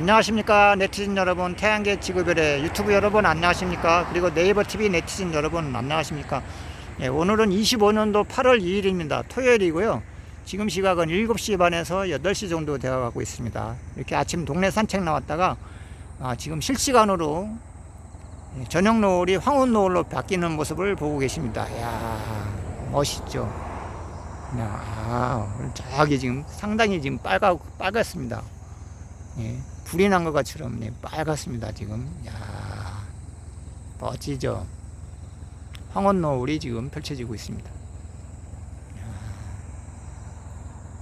안녕하십니까 네티즌 여러분 태양계 지구별의 유튜브 여러분 안녕하십니까? 그리고 네이버 TV 네티즌 여러분 안녕하십니까? 예, 오늘은 25년도 8월 2일입니다. 토요일이고요. 지금 시각은 7시 반에서 8시 정도 되어 가고 있습니다. 이렇게 아침 동네 산책 나왔다가 아, 지금 실시간으로 예, 저녁 노을이 황혼 노을로 바뀌는 모습을 보고 계십니다. 이야 멋있죠? 야, 저기 지금 상당히 지금 빨가 빨갛습니다 예, 불이 난 것 같처럼 예, 빨갛습니다 지금. 야 멋지죠? 황혼 노을이 지금 펼쳐지고 있습니다. 야,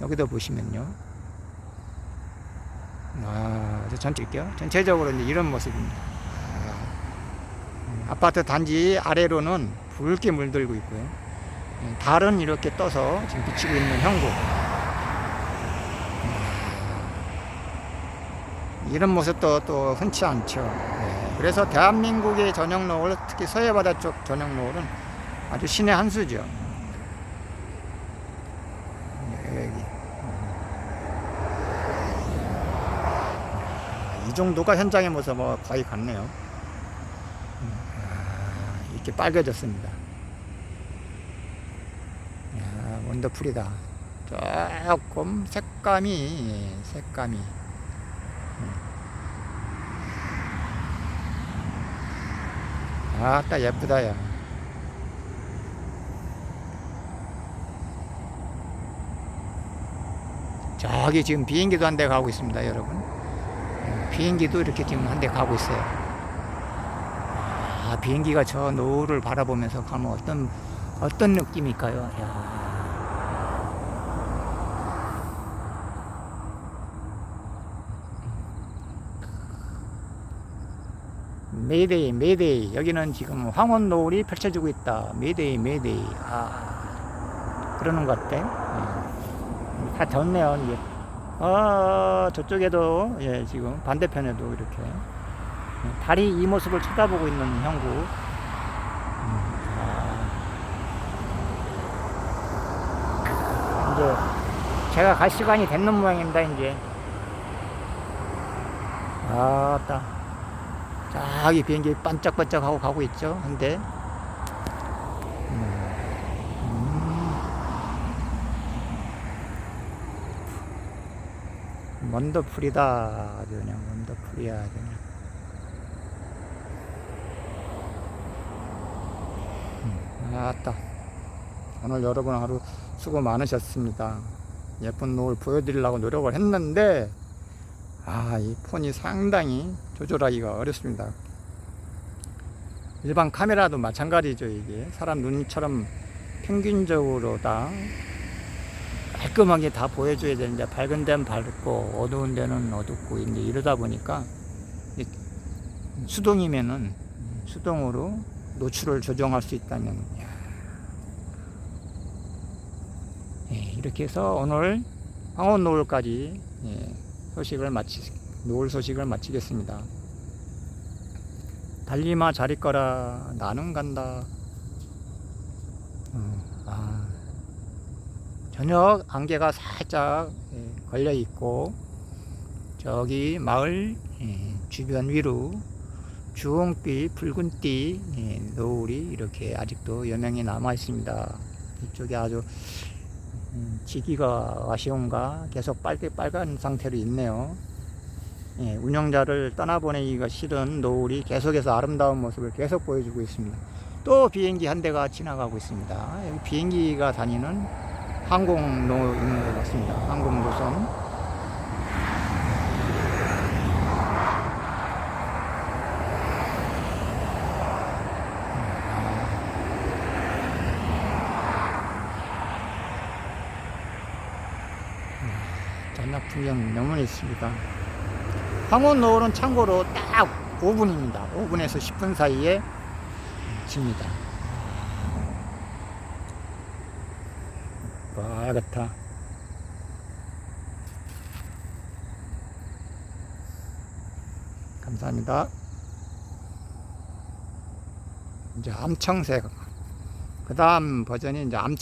여기도 보시면요. 아, 저 전체게요. 전체적으로 이제 이런 모습입니다. 아, 음, 아파트 단지 아래로는 붉게 물들고 있고요. 예, 달은 이렇게 떠서 지금 비치고 있는 형국 이런 모습도 또 흔치 않죠. 예, 그래서 대한민국의 저녁 노을, 특히 서해바다 쪽 저녁 노을은 아주 신의 한 수죠. 예, 여기. 아, 이 정도가 현장의 모습 뭐 거의 같네요. 음, 아, 이렇게 빨개졌습니다. 야, 원더풀이다. 조금 색감이, 예, 색감이. 아따 예쁘다 야. 저기 지금 비행기도 한 대 가고 있습니다 여러분. 예, 비행기도 이렇게 지금 한 대 가고 있어요. 아 비행기가 저 노을을 바라보면서 가면 어떤 어떤 느낌일까요? 야. 메이데이, 메이데이. 여기는 지금 황혼 노을이 펼쳐지고 있다. 메이데이, 메이데이. 아, 그러는 것 같아. 예. 다 졌네요, 이게. 아, 저쪽에도, 예, 지금 반대편에도 이렇게. 예, 달이 이 모습을 쳐다보고 있는 형국. 음, 아. 이제 제가 갈 시간이 됐는 모양입니다, 이제. 아따. 저기 비행기 반짝반짝하고 가고 있죠. 근데 음. 원더풀이다. 아주 그냥 원더풀이야. 아주 그냥. 음, 아따. 오늘 여러분 하루 수고 많으셨습니다. 예쁜 노을 보여드리려고 노력을 했는데 아, 이 폰이 상당히 조절하기가 어렵습니다. 일반 카메라도 마찬가지죠, 이게. 사람 눈처럼 평균적으로 다 깔끔하게 다 보여줘야 되는데, 밝은 데는 밝고, 어두운 데는 어둡고, 이제 이러다 보니까, 이 수동이면은, 수동으로 노출을 조정할 수 있다면, 야. 예, 이렇게 해서 오늘 황혼 노을까지, 예, 소식을 마치 노을 소식을 마치겠습니다. 달리마 잘 있거라 나는 간다. 어, 아, 저녁 안개가 살짝 예, 걸려 있고 저기 마을 예, 주변 위로 주홍빛 붉은띠 예, 노을이 이렇게 아직도 여명이 남아 있습니다. 이쪽에 아주 음, 지기가 아쉬운가 계속 빨개 빨간 상태로 있네요. 예, 운영자를 떠나보내기가 싫은 노을이 계속해서 아름다운 모습을 계속 보여주고 있습니다. 또 비행기 한 대가 지나가고 있습니다. 여기 비행기가 다니는 항공로인 것 같습니다. 항공노선. 전략 풍경 너무 있습니다. 황혼 노을은 참고로 딱 5분입니다. 5분에서 10분 사이에 집니다. 빨갛다. 감사합니다. 이제 암청색. 그 다음 버전이 이제 암청